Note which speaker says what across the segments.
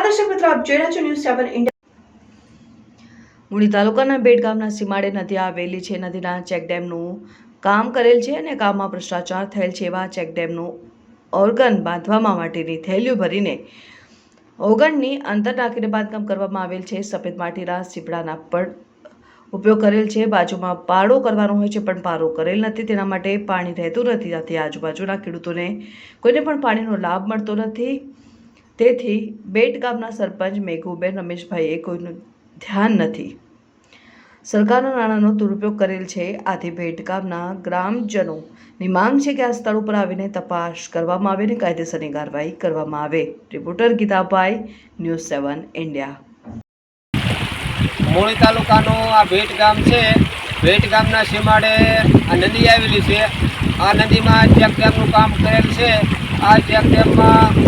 Speaker 1: આપ જોઈ રહ્યા છો ન્યૂઝ સેવન ઇન્ડિયા
Speaker 2: મૂળી તાલુકાના બેટ ગામના સીમાડે નદી આવેલી છે. નદીના ચેકડેમનું કામ કરેલ છે અને કામમાં ભ્રષ્ટાચાર થયેલ છે. એવા ચેકડેમનું ઓર્ગન બાંધવામાં માટેની થેલીઓ ભરીને ઓર્ગનની અંતર નાખીને બાંધકામ કરવામાં આવેલ છે. સફેદ માટીના સીપડાના પણ ઉપયોગ કરેલ છે. બાજુમાં પાડો કરવાનો હોય છે, પણ પારો કરેલ નથી. તેના માટે પાણી રહેતું નથી. આથી આજુબાજુના ખેડૂતોને કોઈને પણ પાણીનો લાભ મળતો નથી. તેથી બેટ ગામના સરપંચ મેઘુબેન રમેશભાઈએ કોઈનું ધ્યાન નથી. સરકારના નાણાંનો દુરુપયોગ કરેલ છે. આથી ભેટ ગામના ગ્રામજનોની માંગ છે કે આ સ્થળ ઉપર આવીને તપાસ કરવામાં આવે અને કાયદેસરની કાર્યવાહી કરવામાં આવે. Reporter Geetabhai, news seven India.
Speaker 3: Muli તાલુકાનું આ ભેટ ગામ છે. ભેટ ગામના સીમાડે આ નદી આવેલી છે. આ નદીમાં ચેક ડેમનું કામ કરેલ છે. આ ચેક ડેમમાં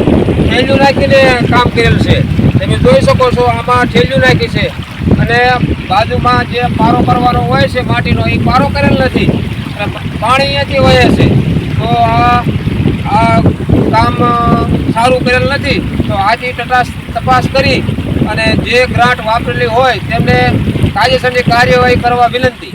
Speaker 3: ઠેલિયું નાખીને કામ કરેલ છે. તમે જોઈ શકો છો, આમાં ઠેલિયું નાખી છે. અને બાજુમાં જે પારો કરવાનો હોય છે, માટીનો, એ પારો કરેલ નથી. અને પાણી અહીંયાથી વહે છે. તો આ આ કામ સારું કરેલ નથી. તો આથી તપાસ તપાસ કરી અને જે ગ્રાન્ટ વાપરેલી હોય, તેમને કાયદેસરની કાર્યવાહી કરવા વિનંતી.